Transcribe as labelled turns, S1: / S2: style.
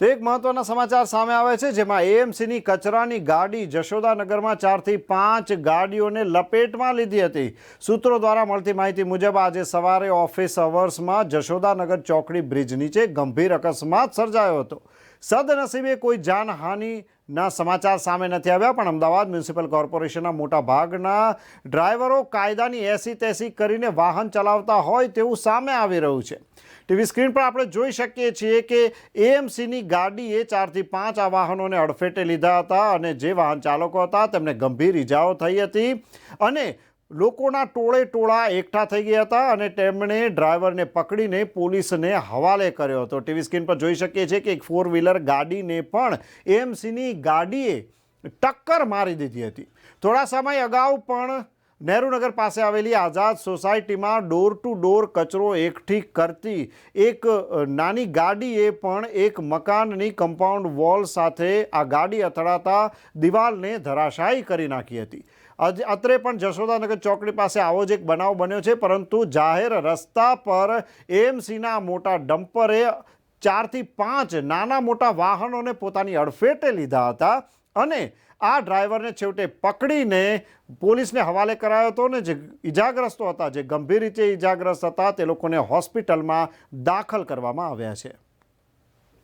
S1: તો એક મહત્વના સમાચાર સામે આવે છે, જેમાં એએમસીની કચરાની ગાડી જશોદાનગરમાં ચારથી પાંચ ગાડીઓને લપેટમાં લીધી હતી. સૂત્રો દ્વારા મળતી માહિતી મુજબ આજે સવારે ઓફિસ અવર્સમાં જશોદાનગર ચોકડી બ્રિજ નીચે ગંભીર અકસ્માત સર્જાયો હતો. સદનસીબે કોઈ જાનહાનિના સમાચાર સામે નથી આવ્યા, પણ અમદાવાદ મ્યુનિસિપલ કોર્પોરેશનના મોટા ભાગના ડ્રાઈવરો કાયદાની એસી તેસી કરીને વાહન ચલાવતા હોય તેવું સામે આવી રહ્યું છે. ટીવી સ્ક્રીન પર આપણે જોઈ શકીએ છીએ કે એએમસીની ગાડીએ ચારથી પાંચ આ વાહનોને અડફેટે લીધા હતા અને જે વાહન ચાલકો હતા તેમને ગંભીર ઈજાઓ થઈ હતી અને લોકોના ટોળે ટોળા એકઠા થઈ ગયા હતા અને તેમણે ડ્રાઈવરને પકડીને પોલીસને હવાલે કર્યો હતો. ટીવી સ્ક્રીન પર જોઈ શકીએ છીએ કે એક ફોર વ્હીલર ગાડીને પણ એએમસીની ગાડીએ ટક્કર મારી દીધી હતી. થોડા સમય અગાઉ પણ નહેરુનગર પાસે આવેલી આઝાદ સોસાયટીમાં ડોર ટુ ડોર કચરો એકઠી કરતી એક નાની ગાડીએ પણ એક મકાનની કમ્પાઉન્ડ વોલ સાથે આ ગાડી અથડાતા દિવાલને ધરાશાયી કરી નાખી હતી. અત્રે પણ જશોદાનગર ચોકડી પાસે આવો જ એક બનાવ બન્યો છે, પરંતુ જાહેર રસ્તા પર એએમસીના મોટા ડમ્પરે ચારથી પાંચ નાના મોટા વાહનોને પોતાની અડફેટે લીધા હતા. અને આ ડ્રાઈવરને છેવટે પકડીને પોલીસને હવાલે કરાયો હતો ને જે ઈજાગ્રસ્તો હતા, જે ગંભીર રીતે ઈજાગ્રસ્ત હતા, તે લોકોને હોસ્પિટલમાં દાખલ કરવામાં આવ્યા છે.